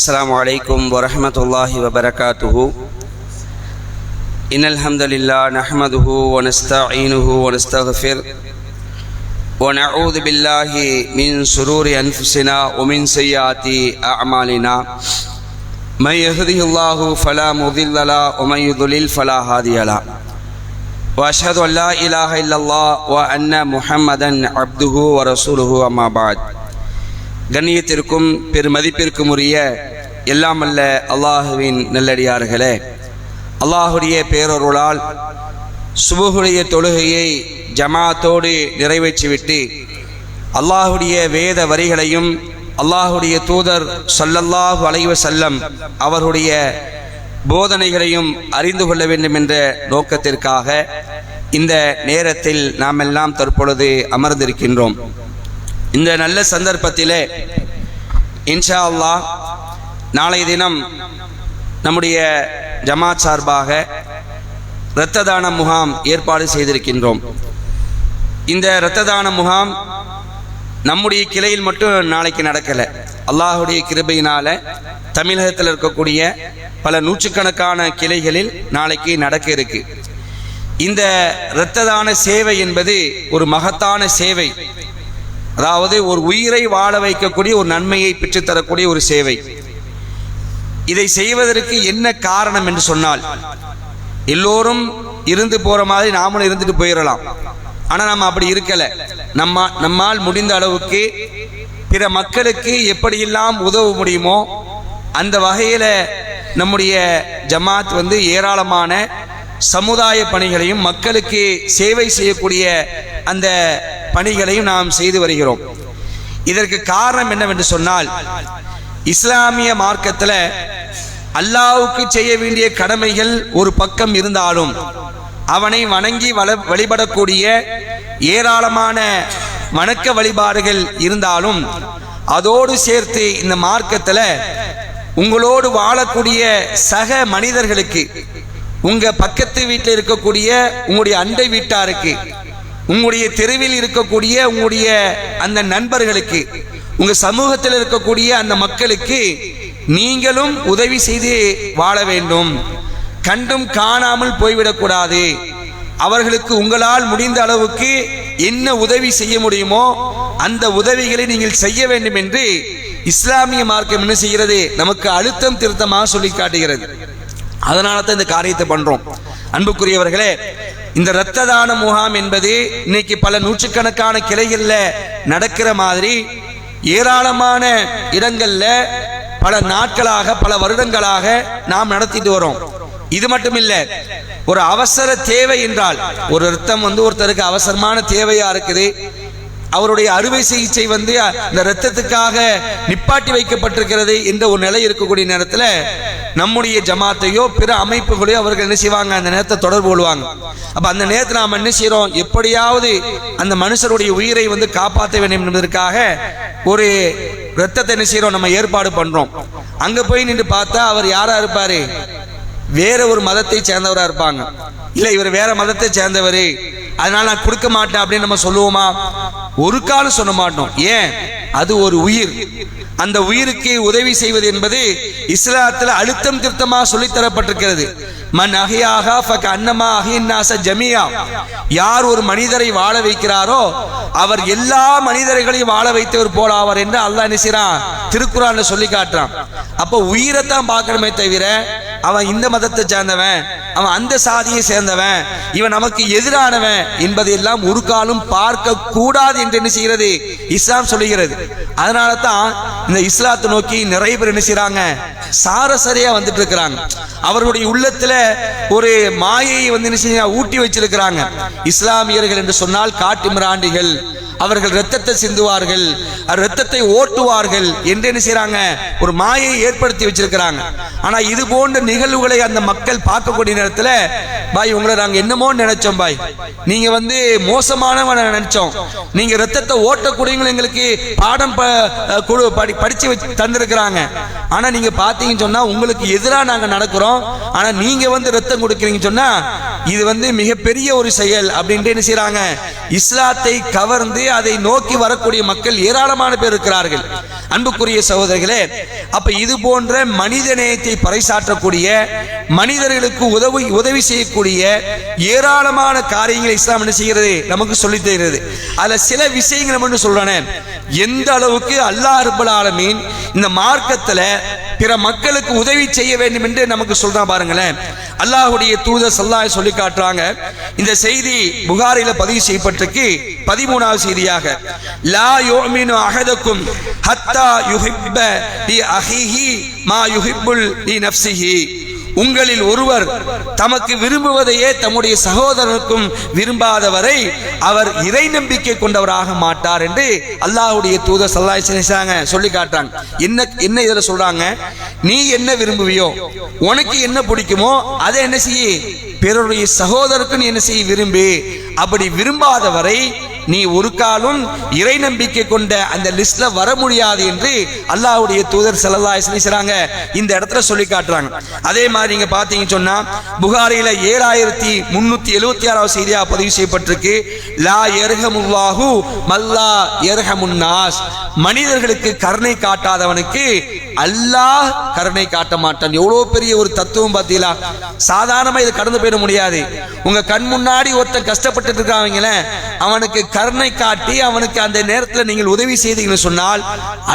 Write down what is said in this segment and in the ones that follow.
السلام عليكم ورحمة الله وبركاته إن الحمد لله نحمده ونستعينه ونستغفر ونعوذ بالله من شرور أنفسنا ومن سيئات أعمالنا من يهده الله فلا مضل له ومن يضلل فلا هادي له وأشهد أن لا إله إلا الله وأن محمدا عبده ورسوله أما بعد கண்ணியத்திற்கும் பெருமதிப்பிற்கும் உரிய எல்லாம் அல்ல அல்லாஹுவின் நல்லடியார்களே. அல்லாஹுடைய பேரொருளால் சுபுகுடைய தொழுகையை ஜமாத்தோடு நிறைவேற்றிவிட்டு அல்லாஹுடைய வேத வரிகளையும் அல்லாஹுடைய தூதர் சொல்லல்லாஹு அலைவ செல்லம் அவர்களுடைய போதனைகளையும் அறிந்து கொள்ள வேண்டும் என்ற நோக்கத்திற்காக இந்த நேரத்தில் நாம் எல்லாம் தற்பொழுது அமர்ந்திருக்கின்றோம். இந்த நல்ல சந்தர்ப்பத்திலே இன்ஷா அல்லாஹ் நாளைய தினம் நம்முடைய ஜமாத் சார்பாக இரத்த தான முகாம் ஏற்பாடு செய்திருக்கின்றோம். இந்த இரத்த தான முகாம் நம்முடைய கிளையில் மட்டும் நாளைக்கு நடக்கலை. அல்லாஹுடைய கிருபையினால தமிழகத்தில் இருக்கக்கூடிய பல நூற்றுக்கணக்கான கிளைகளில் நாளைக்கு நடக்க இருக்கு. இந்த இரத்த தான சேவை என்பது ஒரு மகத்தான சேவை. அதாவது ஒரு உயிரை வாழ வைக்கக்கூடிய ஒரு நன்மையை பெற்றுத்தரக்கூடிய ஒரு சேவை. இதை செய்வதற்கு என்ன காரணம் என்று சொன்னால் எல்லோரும் இருந்து போற மாதிரி நாமளும் இருந்துட்டு போயிடலாம் ஆனா நம்ம அப்படி இருக்கல. நம்ம நம்மால் முடிந்த அளவுக்கு பிற மக்களுக்கு எப்படியெல்லாம் உதவ முடியுமோ அந்த வகையில நம்முடைய ஜமாத் வந்து ஏராளமான சமுதாய பணிகளையும் மக்களுக்கு சேவை செய்யக்கூடிய அந்த பணிகளையும் நாம் செய்து வருகிறோம். இதற்கு காரணம் என்னவென்று சொன்னால் இஸ்லாமிய மார்க்கத்தில் அல்லாவுக்கு செய்ய வேண்டிய கடமைகள் ஒரு பக்கம் இருந்தாலும் அவனை வணங்கி வள வழிபடக்கூடிய ஏராளமான வணக்க வழிபாடுகள் இருந்தாலும் அதோடு சேர்த்து இந்த மார்க்கத்தில் உங்களோடு வாழக்கூடிய சக மனிதர்களுக்கு உங்க பக்கத்து வீட்டில் இருக்கக்கூடிய உங்களுடைய அண்டை வீட்டாருக்கு உங்களுடைய தெருவில் இருக்கக்கூடிய உங்களுடைய அந்த நண்பர்களுக்கு உங்க சமூகத்தில் இருக்கக்கூடிய அந்த மக்களுக்கு நீங்களும் உதவி செய்து வாழ வேண்டும். கண்டும் காணாமல் போய்விடக்கூடாது. அவர்களுக்கு உங்களால் முடிந்த அளவுக்கு என்ன உதவி செய்ய முடியுமோ அந்த உதவிகளை நீங்கள் செய்ய வேண்டும் என்று இஸ்லாமிய மார்க்கம் என்ன செய்கிறது? நமக்கு அழுத்தம் திருத்தமாக சொல்லி காட்டுகிறது. அதனால தான் இந்த காரியத்தை பண்றோம். அன்புக்குரியவர்களே இந்த இரத்த தான முகாம் என்பது இன்னைக்கு பல நூற்றுக்கணக்கான கிளைகளில் நடக்கிற மாதிரி ஏராளமான இடங்களில் பல நாட்களாக பல வருடங்களாக நாம் நடத்திட்டு வரோம். இது மட்டும் இல்லை ஒரு அவசர தேவை என்றால் ஒரு ரத்தம் வந்து ஒருத்தருக்கு அவசரமான தேவையா இருக்குது அவருடைய அறுவை சிகிச்சை வந்து இந்த ரத்தத்துக்காக நிப்பாட்டி வைக்கப்பட்டிருக்கிறது என்ற ஒரு நிலை இருக்கக்கூடிய நேரத்தில் நம்முடைய ஜமாத்தையோ பிற அமைப்புகளையோ அவர்கள் என்ன செய்வாங்க? அந்த நேரத்தை தொடர்பு கொள்வாங்க. அப்போ அந்த நேரத்தில் நாம் என்ன செய்கிறோம் எப்படியாவது அந்த மனுஷருடைய உயிரை வந்து காப்பாற்ற வேண்டும் என்பதற்காக ஒரு ரத்தத்தை என்ன செய்கிறோம் நம்ம ஏற்பாடு பண்ணுறோம் அங்கே போய் நின்று பார்த்தா அவர் யாராக இருப்பார்? வேற ஒரு மதத்தை சேர்ந்தவராக இருப்பாங்க. இல்லை இவர் வேற மதத்தை சேர்ந்தவர். அதனால நான் கொடுக்க மாட்டேன் அப்படின்னு நம்ம சொல்லுவோமா? ஒரு காலம் சொல்ல மாட்டோம். ஏன்? அது ஒரு உயிர். அந்த உயிருக்கு உதவி செய்வது என்பது இஸ்லாத்தில் அழுத்தம் திருத்தமாக சொல்லித்தரப்பட்டிருக்கிறது. மன் அகையாக ஃபக் அன்னமா அகின்னாச ஜமியா. யார் ஒரு மனிதரை வாழ வைக்கிறாரோ அவர் எல்லா மனிதர்களையும் வாழ வைத்தவர் போல ஆவார் என்று அல்லாஹ் நினைச்சான் திருக்குறான் சொல்லி காட்டுறான். அப்போ உயிரை தான் பார்க்கணுமே தவிர அவன் இந்த மதத்தை சேர்ந்தவன் அவன் அந்த சாதியை சேர்ந்தவன். இவன் நமக்கு எதிரானவன் என்பதையெல்லாம் ஒரு காலம் பார்க்க கூடாது என்று என்ன செய்கிறது? இஸ்லாம் சொல்லுகிறது. அதனால தான் இந்த இஸ்லாத்தை நோக்கி நிறைய பேர் என்ன செய்யறாங்க சாரசரியா வந்துட்டு இருக்கிறாங்க அவர்களுடைய உள்ளத்துல ஒரு மாயையை வந்து என்ன செய்ய ஊட்டி வச்சிருக்கிறாங்க. இஸ்லாமியர்கள் என்று சொன்னால் காட்டு மிராண்டிகள். அவர்கள் ரத்தத்தை சிந்துவார்கள். ரத்தத்தை ஓட்டுவார்கள். என்று என்ன செய்யறாங்க ஒரு மாயை ஏற்படுத்தி வச்சிருக்கிறாங்க. ஆனா இது போன்ற நிகழ்வுகளை அந்த மக்கள் பார்க்கக்கூடிய நேரத்தில் பாய் உங்களை நாங்க என்னமோ நினைச்சோம் பாய். நீங்க வந்து மோசமானவன நினைச்சோம். நீங்க ரத்தத்தை ஓட்டக்கூடியவங்க எங்களுக்கு பாடம் குழு படி படிச்சு வச்சு தந்திருக்கிறாங்க. ஆனா நீங்க பாத்தீங்கன்னு சொன்னா உங்களுக்கு எதிராக நாங்க நடக்கிறோம். ஆனா நீங்க வந்து ரத்தம் கொடுக்குறீங்கன்னு சொன்னா இது வந்து மிகப்பெரிய ஒரு செயல் அப்படின்ட்டு என்ன செய்யறாங்க இஸ்லாத்தை கவர்ந்து அதை நோக்கி வரக்கூடிய மக்கள் ஏராளமான பேர் இருக்கிறார்கள். அன்புக்குரிய சகோதரர்களே அப்ப இது போன்ற மனித நேயத்தை பறைசாற்றக்கூடிய மனிதர்களுக்கு உதவி உதவி செய்யக்கூடிய ஏராளமான காரியங்களை இஸ்லாம் என்ன செய்கிறது? நமக்கு சொல்லி தருகிறது. அதுல சில விஷயங்கள் நம்ம சொல்றேன். எந்த அளவுக்கு அல்லாஹ் ரப்பல் ஆலமீன் இந்த மார்க்கத்துல பிற மக்களுக்கு உதவி செய்ய வேண்டும் என்று நமக்கு சொல்றான் பாருங்களேன். அல்லாஹுடைய தூத சல்லாஹ் சொல்லி காட்டுறாங்க. இந்த செய்தி புகாரில பதிவு செய்யப்பட்டிருக்கு. பதிமூணாவது செய்தியாக லா யோமினு அகதக்கும் ஹத்தா யுஹிப்ப தி அஹிஹி மா யுஹிப்புல் தி நப்சிஹி உங்களில் ஒருவர் தமக்கு விரும்புவதையே தம்முடைய சகோதரருக்கும் விரும்பாதவரை அவர் இறை நம்பிக்கை கொண்டவராக மாட்டார் என்று அல்லாஹுடைய தூதர் சல்லாஹ் சினிசாங்க சொல்லி காட்டுறாங்க. என்ன என்ன இதில் சொல்றாங்க? நீ என்ன விரும்புவியோ உனக்கு என்ன பிடிக்குமோ அதை என்ன செய்ய? பிறருடைய சகோதரருக்கு நீ என்ன செய்ய விரும்பி. அப்படி விரும்பாதவரை நீ ஒரு காலும் இறை நம்பிக்கை கொண்ட அந்த லிஸ்ட்ல வர முடியாது என்று அல்லாஹ்வுடைய தூதர் ஸல்லல்லாஹு அலைஹி இந்த இடத்துல சொல்லி காட்டுறாங்க. அதே மாதிரி நீங்க பாத்தீங்கன்னு சொன்னா புகாரில ஏழாயிரத்தி முன்னூத்தி எழுபத்தி ஆறாவது செய்தியா பதிவு செய்யப்பட்டிருக்கு. லா எர்ஹமுல்லாஹு மல்லா எர்ஹமுன்னாஸ் மனிதர்களுக்கு கருணை காட்டாதவனுக்கு அல்லாஹ் கருணை காட்ட மாட்டான். எவ்வளோ பெரிய ஒரு தத்துவம் பார்த்தீங்களா? சாதாரணமாக இது கடந்து போயிட முடியாது. உங்கள் கண் முன்னாடி ஒருத்தன் கஷ்டப்பட்டு இருக்காங்களே அவனுக்கு கருணை காட்டி அவனுக்கு அந்த நேரத்தில் நீங்கள் உதவி செய்தீங்கன்னு சொன்னால்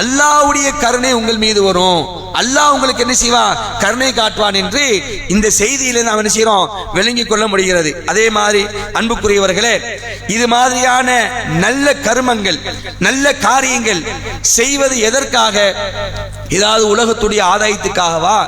அல்லாஹ்வுடைய கருணை உங்கள் மீது வரும். அல்லாஹ் உங்களுக்கு என்ன செய்வான்? கருணை காட்டுவான் என்று இந்த செய்தியில நாம் என்ன செய்யறோம்? விளங்கி கொள்ள முடிகிறது. அதே மாதிரி அன்புக்குரியவர்களே இது மாதிரியான நல்ல கர்மங்கள் நல்ல காரியங்கள் செய்வது எதற்காக? ஏதாவது உலகத்துடைய ஆதாயத்துக்காகவா?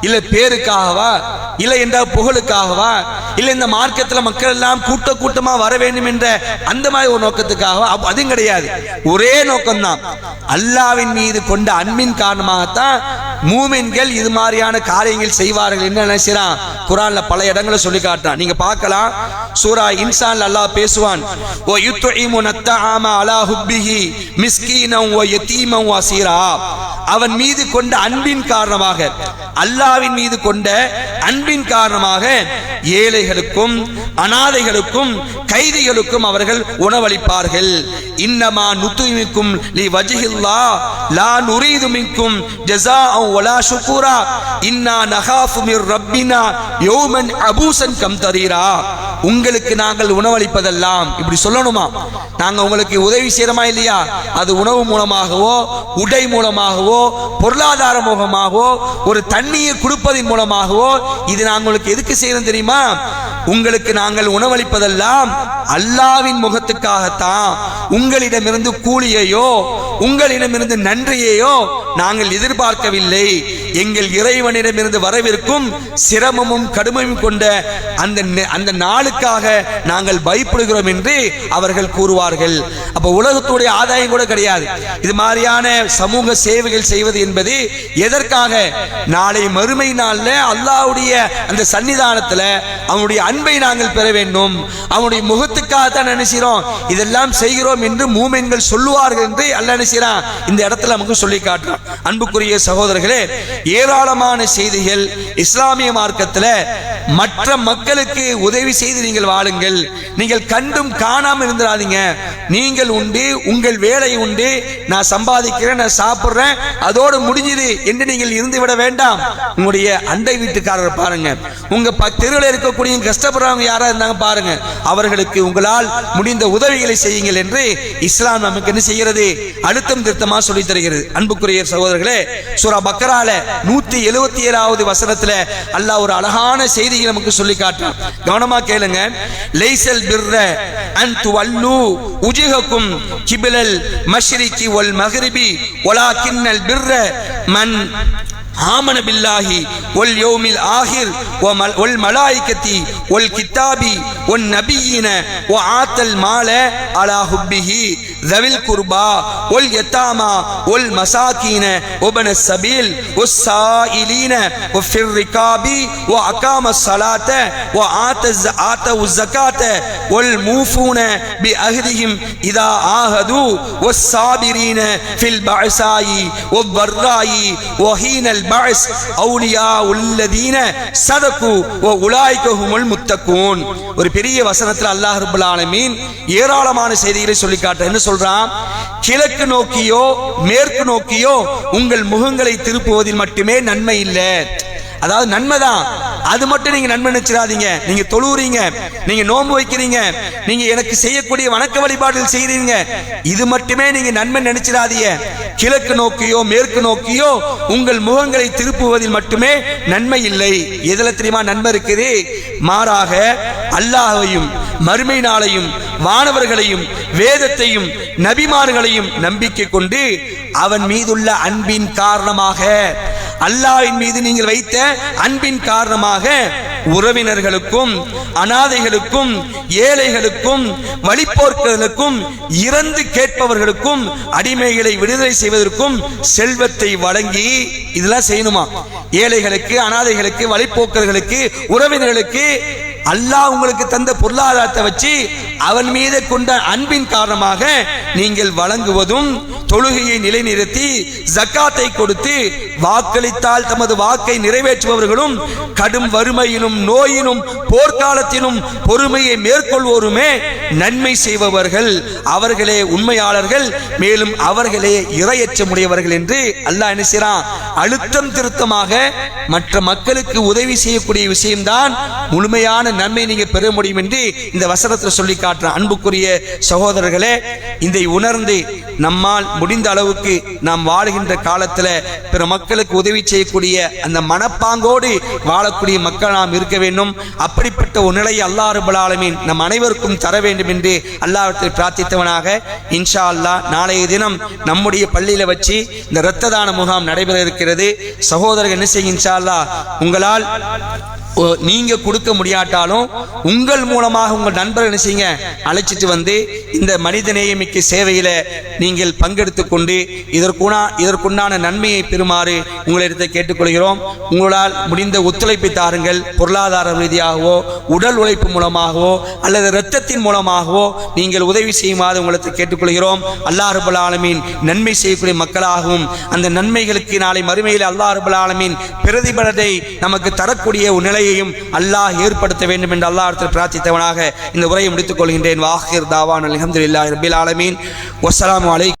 இல்ல பேருக்காகவா? இல்ல என்ற புகழுக்காகவா? இல்ல இந்த மார்க்கத்துல மக்கள் எல்லாம் கூட்ட கூட்டமா வர வேண்டும் என்ற அந்த மாதிரி ஒரு நோக்கத்துக்காகவா? அதுவும் கிடையாது. ஒரே நோக்கம்தான். அல்லாவின் மீது கொண்ட அன்பின் காரணமாகத்தான் மூமின்கள் இது மாதிரியான காரியங்கள் செய்வார்கள். என்ன நினைச்சான் குரான்ல பல இடங்களை சொல்லி காட்டுறான். நீங்க பார்க்கலாம். சூரா இன்சான் அல்லாஹ் பேசுவான். ஓ யுத்துஇமு நத்தஆம அலா ஹுப்பிஹி மிஸ்கீனம் ஓ யதீமம் ஓ அவன் மீது கொண்ட அன்பின் காரணமாக அல்லாவின் மீது கொண்ட அன்பின் காரணமாக ஏழைகளுக்கும் அனாதைகளுக்கும் கைதிகளுக்கும் அவர்கள் உணவளிப்பார்கள். இன்னமா நுத்துமிக்கும் லி வஜிஹில்லா லா நுரீதுமிக்கும் ஜஸா ஜஸாஅன் வலா ஷுக்கூரா இன்னா நகாஃபுமிர் ரப்பினா யௌமன் அபூசன் கம் தரீரா. உங்களுக்கு நாங்கள் உணவளிப்பதெல்லாம். இப்படி சொல்லணுமா? நாங்க உங்களுக்கு உதவி செய்யறோமா இல்லையா? அது உணவு மூலமாகவோ உடை மூலமாகவோ பொருளாதார மூலமாகவோ ஒரு தண்ணீர் கொடுப்பதன் மூலமாகவோ இது நாங்கள் உங்களுக்கு எதுக்கு செய்யறோம் தெரியுமா? உங்களுக்கு நாங்கள் உணவளிப்பதெல்லாம் அல்லாவின் முகத்துக்காகத்தான். உங்களிடமிருந்து கூலியையோ உங்களிடமிருந்து நன்றியையோ நாங்கள் எதிர்பார்க்கவில்லை. எங்கள் இறைவனிடமிருந்து வரவிருக்கும் சிரமமும் கடுமையும் கொண்ட அந்த அந்த அந்த நாளுக்காக நாங்கள் பயப்படுகிறோம் என்று அவர்கள் கூறுவார்கள். அப்ப உலகத்துடைய ஆதாயம் கூட கிடையாது. இது மாதிரியான சமூக சேவைகள் செய்வது என்பது எதற்காக? நாளை மறுமை நாள்ல அல்லாவுடைய அந்த சன்னிதானத்துல அவனுடைய அன்பை நாங்கள் பெற வேண்டும். அவனுடைய முகத்துக்காக தான் இதெல்லாம் செய்கிறோம் என்று மூமென்கள் சொல்லுவார்கள் என்று அல்ல நினைச்சிறான் இந்த இடத்துல நமக்கு சொல்லி காட்டுறான். அன்புக்குரிய சகோதரர்களே ஏராளமான செய்திகள் இஸ்லாமிய மார்க்கத்துல மற்ற மக்களுக்கு உதவி செய்து நீங்கள் வாழுங்கள். நீங்கள் கண்டும் காணாமல் இருந்துடாதீங்க நீங்கள் உண்டு உங்கள் வேலை உண்டு. நான் சம்பாதிக்கிறேன் நான் சாப்பிட்றேன். அதோடு முடிஞ்சது என்று நீங்கள் இருந்து விட வேண்டாம். உங்களுடைய அண்டை வீட்டுக்காரர் பாருங்க. உங்க தெருவில் இருக்கக்கூடிய கஷ்டப்படுறவங்க யாரா இருந்தாங்க பாருங்க. அவர்களுக்கு உங்களால் முடிந்த உதவிகளை செய்யுங்கள் என்று இஸ்லாம் நமக்கு என்ன செய்கிறது? அழுத்தம் திருத்தமா சொல்லி தருகிறது. அன்புக்குரிய சகோதரர்களே சூரா பக்கரால நூத்தி எழுபத்தி ஏழாவது வசனத்துல அல்லாஹ் ஒரு அழகான செய்தியை நமக்கு சொல்லி காட்டான் கவனமா சொல்லுங்க லைசல் பிர்ர அன் துவல்லு உஜிஹக்கும் கிபிலல் மஷ்ரிகி வல் மஹ்ரிபி வலாக்கின்னல் பிர்ர மன் ஆமன பில்லாஹி ஒல் யோமில் ஆஹிர் ஒல் மலாய்கத்தி والكتاب والنبيين وآتى المال على حبه ذوي القربى واليتامى والمساكين وابن السبيل والسائلين وفي الركاب وأقام الصلاة آتوا الزكاة والموفون بأهدهم إذا عاهدوا والصابرين في البعثاء والضراء وحين البعث أولياء الذين صدقوا وأولئك هم முத்தக்கூன் ஒரு பெரிய வசனத்தில் அல்லாஹ் ரபுல் ஆலமீன் ஏராளமான செய்திகளை சொல்லி காட்ட என்ன சொல்றான்? கிழக்கு நோக்கியோ மேற்கு நோக்கியோ உங்கள் முகங்களை திருப்புவதில் மட்டுமே நன்மை இல்லை. அதாவது நன்மைதான் அது மட்டும் நீங்க நன்மை நினைச்சிடாதீங்க. நீங்க தொழுவுறீங்க. நீங்க நோன்பு வைக்கிறீங்க. நீங்க எனக்கு செய்யக்கூடிய வணக்க வழிபாடுகள் செய்யறீங்க இது மட்டுமே நீங்க நன்மை நினைச்சிடாதீங்க. கிழக்கு நோக்கியோ மேற்கு நோக்கியோ உங்கள் முகங்களை திருப்புவதில் மட்டுமே நன்மை இல்லை. எதுல தெரியுமா நன்மை இருக்குது? மாறாக அல்லாஹையும் மறுமை நாளையும் வானவர்களையும் வேதத்தையும் நபிமார்களையும் நம்பிக்கை கொண்டு அவன் மீதுள்ள அன்பின் காரணமாக அல்லாவின் மீது நீங்கள் வைத்த அன்பின் காரணமாக உறவினர்களுக்கும் அனாதைகளுக்கும் ஏழைகளுக்கும் வழிப்போர்களுக்கும் இறந்து கேட்பவர்களுக்கும் அடிமைகளை விடுதலை செய்வதற்கும் செல்வத்தை வழங்கி இதெல்லாம் செய்யணுமா? ஏழைகளுக்கு அனாதைகளுக்கு வழிப்போக்கர்களுக்கு உறவினர்களுக்கு அல்லாஹ் உங்களுக்கு தந்த பொருளாதாரத்தை வச்சு அவன் மீது கொண்ட அன்பின் காரணமாக நீங்கள் வழங்குவதும் தொழுகையை நிலைநிறுத்தி ஜக்காத்தை கொடுத்து வாக்களித்தால் தமது வாக்கை நிறைவேற்றுபவர்களும் கடும் வறுமையிலும் நோயிலும் போர்க்காலத்திலும் பொறுமையை மேற்கொள்வோருமே நன்மை செய்பவர்கள். அவர்களே உண்மையாளர்கள் மேலும் அவர்களே இரையற்றமுடையவர்கள் என்று அல்லாஹ் என்ன செய்யறான் அழுத்தம் திருத்தமாக மற்ற மக்களுக்கு உதவி செய்யக்கூடிய விஷயம்தான் முழுமையான நன்மை நீங்க பெற முடியும் என்று இந்த வசனத்தில் சொல்லி காட்டுற அன்புக்குரிய சகோதரர்களே இதை உணர்ந்து நம்மால் முடிந்த அளவுக்கு நாம் வாழ்கின்ற காலத்துல பிற மக்களுக்கு உதவி செய்யக்கூடிய அந்த மனப்பாங்கோடு வாழக்கூடிய மக்கள் நாம் இருக்க வேண்டும். அப்படிப்பட்ட ஒரு நிலையை அல்லாஹ் ரபுல் நம் அனைவருக்கும் தர வேண்டும் என்று அல்லாஹ்விடத்தில் பிரார்த்தித்தவனாக இன்ஷா அல்லாஹ் நாளைய தினம் நம்முடைய பள்ளியில வச்சு இந்த இரத்த தான முகாம் நடைபெற இருக்கிறது. சகோதரர்கள் என்ன செய்ய இன்ஷா அல்லாஹ் உங்களால் நீங்கள் நீங்க கொடுக்க முடியாட்டாலும் உங்கள் மூலமாக உங்கள் நண்பர்கள் என்ன செய்யுங்க? அழைச்சிட்டு வந்து இந்த மனிதநேயமிக்க சேவையில நீங்கள் பங்கெடுத்து கொண்டு இதற்குனா இதற்குண்டான நன்மையை பெறுமாறு உங்களிடத்தை கேட்டுக்கொள்கிறோம். உங்களால் முடிந்த ஒத்துழைப்பை தாருங்கள். பொருளாதார ரீதியாகவோ உடல் உழைப்பு மூலமாகவோ அல்லது இரத்தத்தின் மூலமாகவோ நீங்கள் உதவி செய்யுமாறு உங்களுக்கு கேட்டுக்கொள்கிறோம். அல்லாஹ் ரபுல் ஆலமீன் நன்மை செய்யக்கூடிய மக்களாகவும் அந்த நன்மைகளுக்கு நாளை மறுமையில் அல்லாஹ் ரபுல் ஆலமீன் பிரதிபலத்தை நமக்கு தரக்கூடிய ஒரு நிலையையும் அல்லாஹ் ஏற்படுத்த வேண்டும் என்று அல்லாஹ் இடத்தில் பிரார்த்தித்தவனாக இந்த உரையை முடித்துக் கொள்கின்றேன். வாஹிர் தாவான் அல்ஹம்துலில்லாஹி ரபில் ஆலமீன். வசலாம் அலை